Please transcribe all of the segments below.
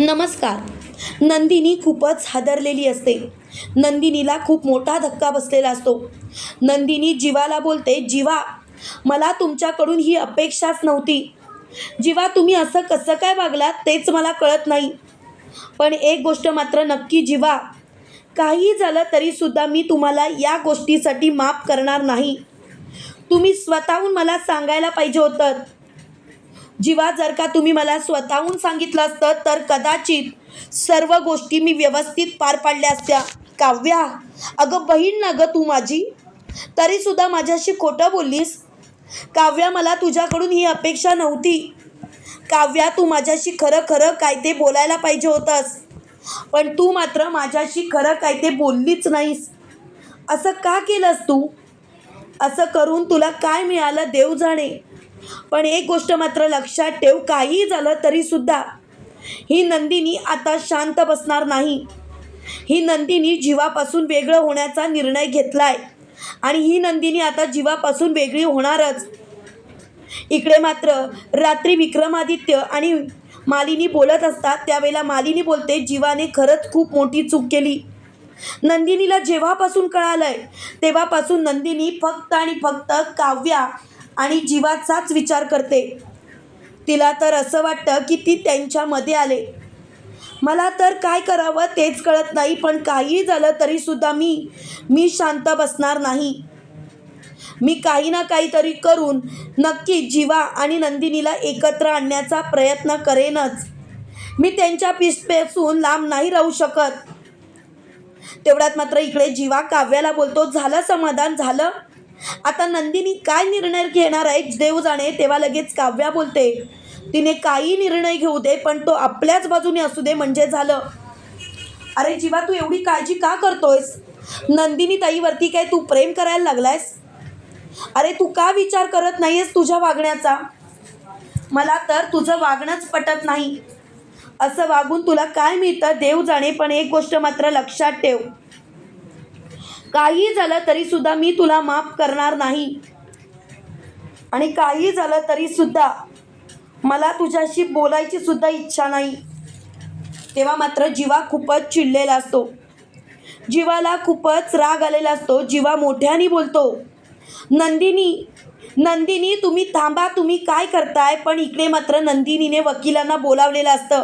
नमस्कार. नंदिनी खूपच हादरलेली असते. नंदिनीला खूप मोठा धक्का बसलेला असतो. नंदिनी जीवाला बोलते जीवा मला तुमच्याकडून ही अपेक्षाच नव्हती. जीवा तुम्ही असं कसं काय वागलात तेच मला कळत नाही. पण एक गोष्ट मात्र नक्की जीवा काही झालं तरीसुद्धा मी तुम्हाला या गोष्टीसाठी माफ करणार नाही. तुम्ही स्वतःहून मला सांगायला पाहिजे होतं. जीवा जर का तुम्ही मला स्वतःहून सांगितलं असतं तर कदाचित सर्व गोष्टी मी व्यवस्थित पार पाडल्या असत्या. काव्या अगं बहीण ना गं तू माझी. तरीसुद्धा माझ्याशी खोटं बोललीस. काव्या मला तुझ्याकडून ही अपेक्षा नव्हती. काव्या तू माझ्याशी खरं खरं काय ते बोलायला पाहिजे होतंस. पण तू मात्र माझ्याशी खरं काय ते बोललीच नाहीस. असं का केलंस तू? असं करून तुला काय मिळालं देव जाणे? पण एक गोष्ट मात्र लक्षात ठेव काही झालं तरीसुद्धा ही नंदिनी आता शांत बसणार नाही. ही नंदिनी जीवापासून वेगळं होण्याचा निर्णय घेतलाय आणि ही नंदिनी आता जीवापासून वेगळी होणारच. इकडे मात्र रात्री विक्रमादित्य आणि मालिनी बोलत असतात त्यावेळेला मालिनी बोलते जीवाने खरंच खूप मोठी चूक केली. नंदिनीला जेव्हापासून कळालंय तेव्हापासून नंदिनी फक्त आणि फक्त काव्या आणि जीवाचाच विचार करते. तिला तर असं वाटतं की ती त्यांच्यामध्ये आले. मला तर काय करावं तेच कळत नाही पण काही झालं तरीसुद्धा मी मी शांत बसणार नाही. मी काही ना काहीतरी करून नक्की जीवा आणि नंदिनीला एकत्र आणण्याचा प्रयत्न करेनच. मी त्यांच्या पिसपेसून लांब नाही राहू शकत. तेवढ्यात मात्र इकडे जीवा काव्याला बोलतो झालं समाधान झालं? आता नंदिनी काय निर्णय घेणार आहे? देव जाणे तेव्हा लगेच काव्या बोलते तिने काही निर्णय घेऊ दे पण तो आपल्याच बाजूने असू दे म्हणजे झालं. अरे जीवा तू एवढी काळजी का करतोयस? नंदिनी ताईवरती काय तू प्रेम करायला लागलायस? अरे तू का विचार करत नाहीयेस तुझ्या वागण्याचा? मला तर तुझं वागणंच पटत नाही. असं वागून तुला काय मिळतं? देव जाणे पण एक गोष्ट मात्र लक्षात ठेव. काही झालं तरीसुद्धा मी तुला माफ करणार नाही. आणि काही झालं तरीसुद्धा मला तुझ्याशी बोलायची सुद्धा इच्छा नाही. तेव्हा मात्र जीवा खूपच चिडलेला असतो. जीवाला खूपच राग आलेला असतो. जीवा मोठ्याने बोलतो नंदिनी नंदिनी तुम्ही थांबा तुम्ही काय करताय? पण इकडे मात्र नंदिनीने वकिलांना बोलावलेलं असतं.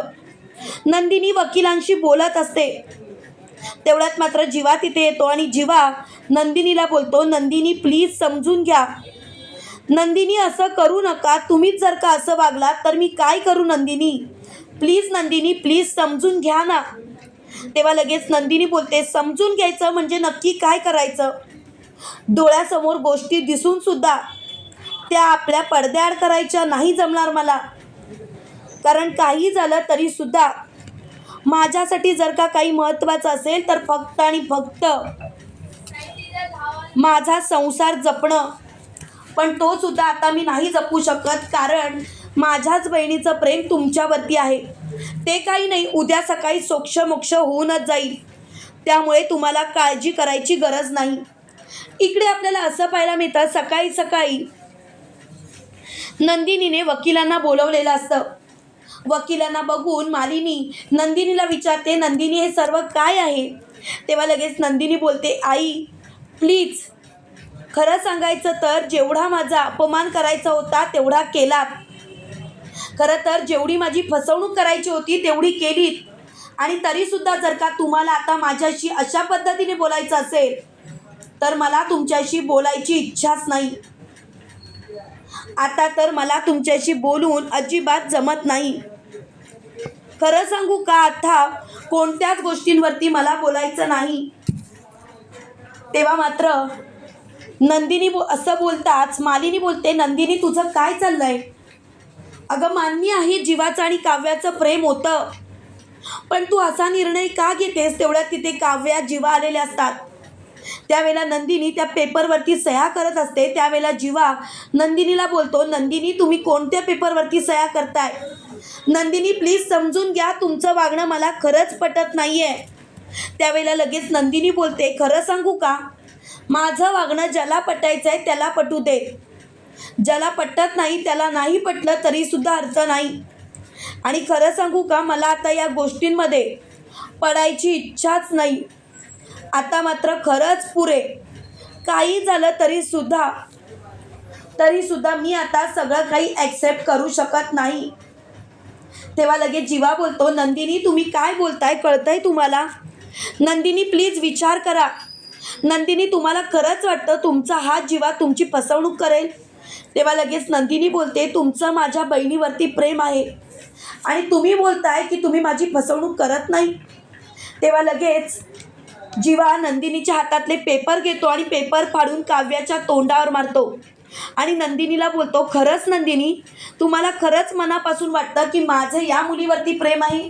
नंदिनी वकिलांशी बोलत असते. तेवढ्यात मात्र जीवा तिथे येतो आणि जीवा नंदिनीला बोलतो नंदिनी प्लीज समजून घ्या. नंदिनी असं करू नका. तुम्हीच जर का असं वागलात तर मी काय करू नंदिनी? प्लीज नंदिनी प्लीज समजून घ्या ना. तेव्हा लगेच नंदिनी बोलते समजून घ्यायचं म्हणजे नक्की काय करायचं? डोळ्यासमोर गोष्टी दिसून सुद्धा त्या आपल्या पडद्याआड करायच्या नाही जमणार मला. कारण काही झालं तरीसुद्धा माझ्यासाठी जर का काही महत्त्वाचं असेल तर फक्त आणि फक्त माझा संसार जपणं. पण तो सुद्धा आता मी नाही जपू शकत कारण माझ्याच बहिणीचं प्रेम तुमच्यावरती आहे. ते काही नाही उद्या सकाळी सोक्षमोक्ष होऊनच जाईल. त्यामुळे तुम्हाला काळजी करायची गरज नाही. इकडे आपल्याला असं पाहायला मिळतं सकाळी सकाळी नंदिनीने वकिलांना बोलवलेलं असतं. वकिलांना बघून मालिनी नंदिनीला विचारते नंदिनी हे सर्व काय आहे? तेव्हा लगेच नंदिनी बोलते आई प्लीज खरं सांगायचं तर जेवढा माझा अपमान करायचा होता तेवढा केलात. खरं तर जेवढी माझी फसवणूक करायची होती तेवढी केलीत. आणि तरीसुद्धा जर का तुम्हाला आता माझ्याशी अशा पद्धतीने बोलायचं असेल तर मला तुमच्याशी बोलायची इच्छाच नाही. आता तर मला तुमच्याशी बोलून अजिबात जमत नाही. खरं सांगू का आता कोणत्याच गोष्टींवरती मला बोलायचं नाही. तेव्हा मात्र नंदिनी बो असं बोलताच मालिनी बोलते नंदिनी तुझं काय चाललंय? अगं मान्य आहे जीवाचं आणि काव्याचं प्रेम होतं. पण तू असा निर्णय का घेतेस? तेवढ्यात तिथे काव्या जीवा आलेले असतात. त्यावेळेला नंदिनी त्या पेपरवरती सह्या करत असते. त्यावेळेला जीवा नंदिनीला बोलतो नंदिनी तुम्ही कोणत्या पेपरवरती सह्या करताय? नंदिनी प्लीज समजून घ्या तुमचं वागणं मला खरंच पटत नाही आहे त्यावेळेला लगेच नंदिनी बोलते खरं सांगू का? माझं वागणं ज्याला पटायचं आहे त्याला पटू दे. ज्याला पटत नाही त्याला नाही पटलं तरीसुद्धा अर्थ नाही. आणि खरं सांगू का मला आता या गोष्टींमध्ये पडायची इच्छाच नाही. आता मात्र खरंच पुरे. काही झालं तरीसुद्धा तरीसुद्धा मी आता सगळं काही ॲक्सेप्ट करू शकत नाही. तेव्हा लगेच जीवा बोलतो नंदिनी तुम्ही काय बोलताय? कळतंय तुम्हाला? नंदिनी प्लीज विचार करा. नंदिनी तुम्हाला खरंच वाटतं तुमचा हा जीवा तुमची फसवणूक करेल? तेव्हा लगेच नंदिनी बोलते तुमचं माझ्या बहिणीवरती प्रेम आहे आणि तुम्ही बोलताय की तुम्ही माझी फसवणूक करत नाही. तेव्हा लगेच जीवा नंदिनीच्या हातातले पेपर घेतो आणि पेपर फाडून काव्याच्या तोंडावर मारतो. आणि नंदिनीला बोलतो खरंच नंदिनी तुम्हाला खरंच मनापासून वाटतं की माझं या मुलीवरती प्रेम आहे?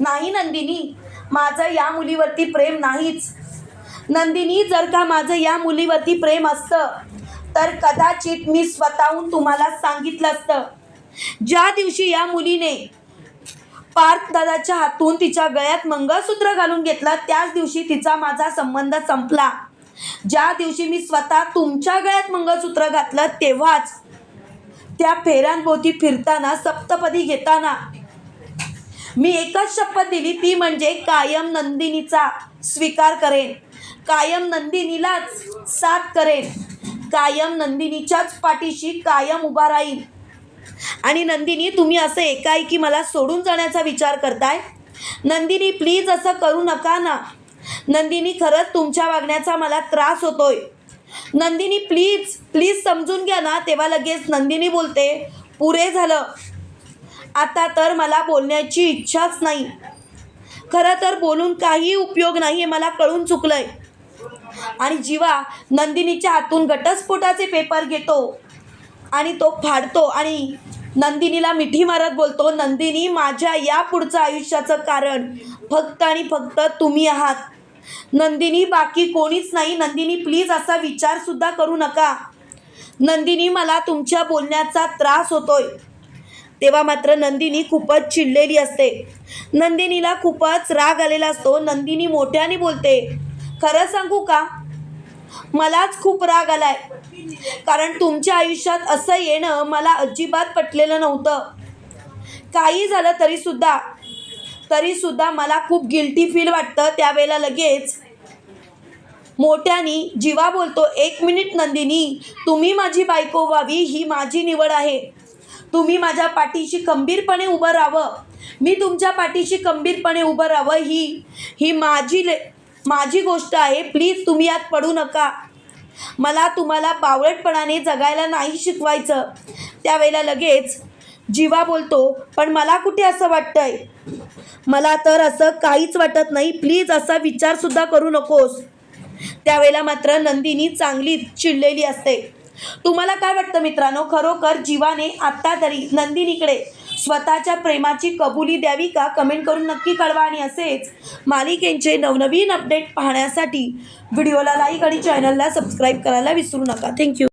नाही नंदिनी माझं या मुलीवरती प्रेम नाहीच. नंदिनी जर का माझं या मुलीवरती प्रेम असतं तर कदाचित मी स्वतःहून तुम्हाला सांगितलं असतं. ज्या दिवशी या मुलीने पार्थ दादाच्या हातून तिच्या गळ्यात मंगळसूत्र घालून घेतलं त्याच दिवशी तिचा माझा संबंध संपला. ज्या दिवशी मी स्वतः तुमच्या गळ्यात मंगळसूत्र घातलं तेव्हाच त्या फेऱ्यांभोवती फिरताना सप्तपदी घेताना मी एकच शपथ दिली ती म्हणजे कायम नंदिनीचा स्वीकार करेन. कायम नंदिनीलाच साथ करेन. कायम नंदिनीच्याच पाठीशी कायम उभा राहील आणि नंदिनी तुम्ही असं एकाएकी मला सोडून जाण्याचा विचार करताय? नंदिनी प्लीज असं करू नका ना. नंदिनी खरंच तुमच्या वागण्याचा मला त्रास होतोय. नंदिनी प्लीज प्लीज समजून घ्या ना तेव्हा लगेच नंदिनी बोलते पुरे झालं. आता तर मला बोलण्याची इच्छाच नाही. खरं तर बोलून काही उपयोग नाही हे मला कळून चुकलंय. आणि जीवा नंदिनीच्या हातून घटस्फोटाचे पेपर घेतो आणि तो फाडतो आणि नंदिनीला मिठी मारत बोलतो नंदिनी माझ्या या पुढचं आयुष्याचं कारण. फक्त आणि फक्त तुम्ही आहात. नंदिनी बाकी कोणीच नाही. नंदिनी प्लीज असा विचारसुद्धा करू नका. नंदिनी मला तुमच्या बोलण्याचा त्रास होतोय. तेव्हा मात्र नंदिनी खूपच चिडलेली असते. नंदिनीला खूपच राग आलेला असतो. नंदिनी मोठ्याने बोलते खरं सांगू का? मलाच खूप राग आलाय. कारण तुमच्या आयुष्यात असं येणं मला अजिबात पटलेलं नव्हतं. काही झालं तरीसुद्धा तरीसुद्धा मला खूप गिल्टी फील वाटतं त्यावेळेला लगेच. मोठ्यानी जीवा बोलतो एक मिनिट नंदिनी तुम्ही माझी बायको व्हावी ही माझी निवड आहे. तुम्ही माझ्या पाठीशी खंबीरपणे उभं राहावं. मी तुमच्या पाठीशी खंबीरपणे उभं राहावं. ही ही माझी ले माझी गोष्ट आहे प्लीज तुम्ही यात पडू नका. मला तुम्हाला बावळटपणाने जगायला नाही शिकवायचं. त्यावेळेला लगेच जीवा बोलतो पण मला कुठे असं वाटतंय? मला तर असं काहीच वाटत नाही. प्लीज असा विचारसुद्धा करू नकोस. त्यावेळेला मात्र नंदिनी चांगली चिडलेली असते. तुम्हाला काय वाटतं मित्रांनो? खरोखर जीवाने आत्ता तरी नंदिनीकडे स्वतःच्या प्रेमाची कबुली द्यावी का? कमेंट करून नक्की कळवा आणि असेच मालिकेंचे नवनवीन अपडेट पाहण्यासाठी व्हिडिओला लाईक आणि चॅनलला सबस्क्राईब करायला विसरू नका. थँक्यू